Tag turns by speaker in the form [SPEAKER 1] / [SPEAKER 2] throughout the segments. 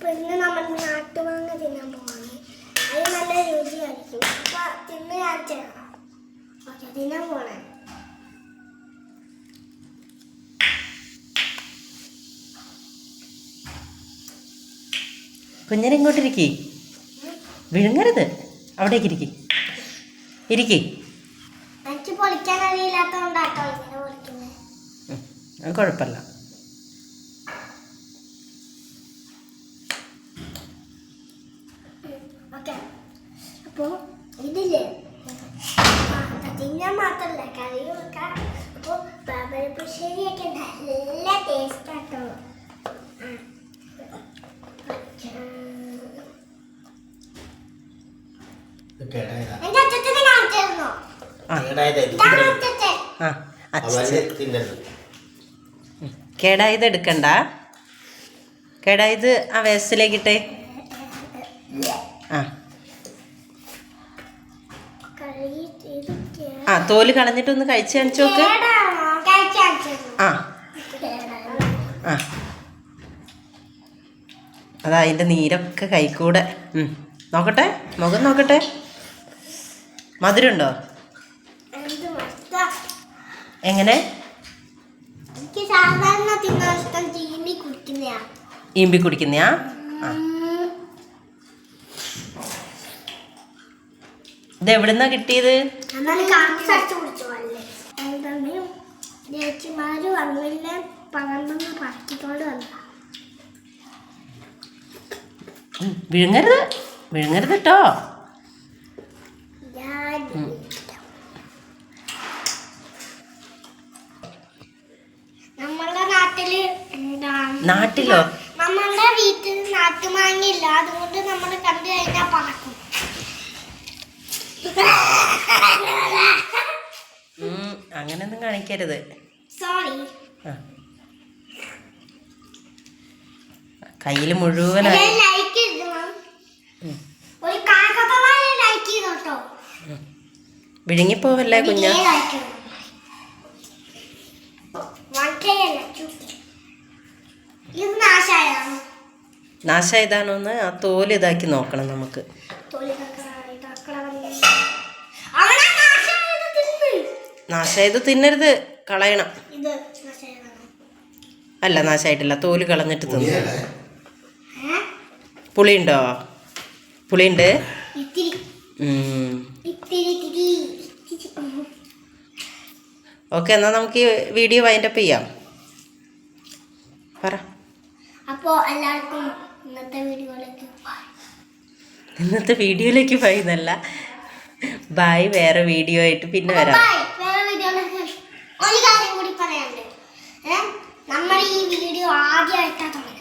[SPEAKER 1] അപ്പൊ ഇന്ന് നമ്മൾ നാട്ടുമാങ്ങ തിന്നാൻ പോവാണ്. അത് നല്ല രുചിയായിരിക്കും. അപ്പൊ തിന്ന് കാണിച്ചു. ഓക്കെ തിന്നാൻ പോണേ.
[SPEAKER 2] കുഞ്ഞിനെ ഇങ്ങോട്ട് ഇരിക്കി. വിഴുങ്ങരുത്. അവിടേക്ക് ഇരിക്കി. ഇരിക്കി.
[SPEAKER 1] എനിക്ക് പൊളിക്കാൻ അറിയില്ലാത്തതുകൊണ്ടാട്ടോ
[SPEAKER 2] കുഴപ്പമില്ല.
[SPEAKER 1] ഓക്കെ. അപ്പോ ഇതില്ലേ തിന്നാൻ മാത്രല്ല കറി വെക്കാം അപ്പോൾ ബബലപ്പുശ്ശേരിയൊക്കെ നല്ല ടേസ്റ്റ് ആട്ടോ.
[SPEAKER 3] കേടായത്
[SPEAKER 2] എടുക്കണ്ട. കേടായത് ആ വേസ്റ്റിലേക്കിട്ടെ ആ
[SPEAKER 1] കറി ഇത്
[SPEAKER 2] ആ തോൽ കളഞ്ഞിട്ടൊന്ന് കഴിച്ചു കാണിച്ചു നോക്ക് ആ. ആ. അതാ അതിന്റെ നീരൊക്കെ കൈക്കൂടെ. നോക്കട്ടെ? മുഖം നോക്കട്ടെ. മധുരമുണ്ടോ എങ്ങനെ? ഈമ്പി കുടിക്കുന്നയാ? ആ. ഇത് എവിടുന്നാ കിട്ടിയത്
[SPEAKER 1] ചേച്ചിമാര് വന്നില്ല? പറക്കിക്കൊണ്ട്
[SPEAKER 2] വിഴുങ്ങരുത്. വിഴുങ്ങരുത് കേട്ടോ
[SPEAKER 1] നമ്മളുടെ നാട്ടിൽ
[SPEAKER 2] നാട്ടിലോ?
[SPEAKER 1] നമ്മളുടെ വീട്ടിൽ നാട്ടുമാങ്ങില്ല അതുകൊണ്ട് നമ്മൾ കണ്ടു കഴിഞ്ഞാൽ പറക്കും.
[SPEAKER 2] അങ്ങനെയൊന്നും കാണിക്കരുത്. കയ്യിൽ മുഴുവനായി. വിഴുങ്ങിപ്പോവല്ലേ കുഞ്ഞ? നാശായതാണോന്ന് ആ തോൽ ഇതാക്കി നോക്കണം നമുക്ക്.
[SPEAKER 1] തൊലി
[SPEAKER 2] നാശം ഇത് തിന്നരുത് കളയണം. അല്ല നാശായിട്ടില്ല തോൽ കളഞ്ഞിട്ട് തിന്നു? പുളിയുണ്ടോ? പുളിയുണ്ട്?
[SPEAKER 1] ഇത്തിരി. ഇത്തിരി ഇത്തിരി ഇത്തിരി. ഉം.
[SPEAKER 2] ഓക്കെ എന്നാൽ നമുക്ക് ഈ വീഡിയോ വൈൻഡപ്പ് ചെയ്യാം. പറ.
[SPEAKER 1] അപ്പോ എല്ലാവർക്കും ഇന്നത്തെ വീഡിയോയിലേക്ക് ബൈ
[SPEAKER 2] ഇന്നത്തെ വീഡിയോയിലേക്ക് പോയതല്ല ബായ് വേറെ വീഡിയോ ആയിട്ട് പിന്നെ വരാം.
[SPEAKER 1] ഒരു കാര്യം കൂടി പറയാനുണ്ട്? നമ്മൾ ഈ വീഡിയോ ആദ്യമായിട്ടാണ് തുടങ്ങുന്നത്.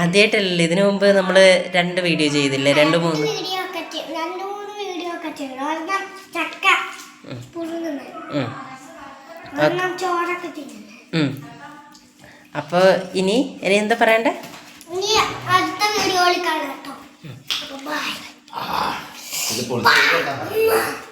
[SPEAKER 2] ആദ്യമായിട്ടല്ലേ ഇതിനു മുമ്പ് നമ്മൾ രണ്ട് വീഡിയോ ചെയ്തില്ലേ? രണ്ട് മൂന്ന്.
[SPEAKER 1] വീഡിയോ ഒക്കെ രണ്ട് മൂന്ന് വീഡിയോ ഒക്കെ ചെയ്തു. ഒരെണ്ണം ചക്ക പുഴുങ്ങുന്നത്
[SPEAKER 2] ഉം.
[SPEAKER 1] ഒരെണ്ണം ചോറൊക്കെ തിന്നുന്നത്
[SPEAKER 2] ഉം. അപ്പോൾ ഇനി ഇനി എന്താ പറയണ്ടേ?
[SPEAKER 1] ഇനി അടുത്ത വീഡിയോയിൽ കാണാം കേട്ടോ. ബൈ
[SPEAKER 3] ഇത് പൊളിച്ചു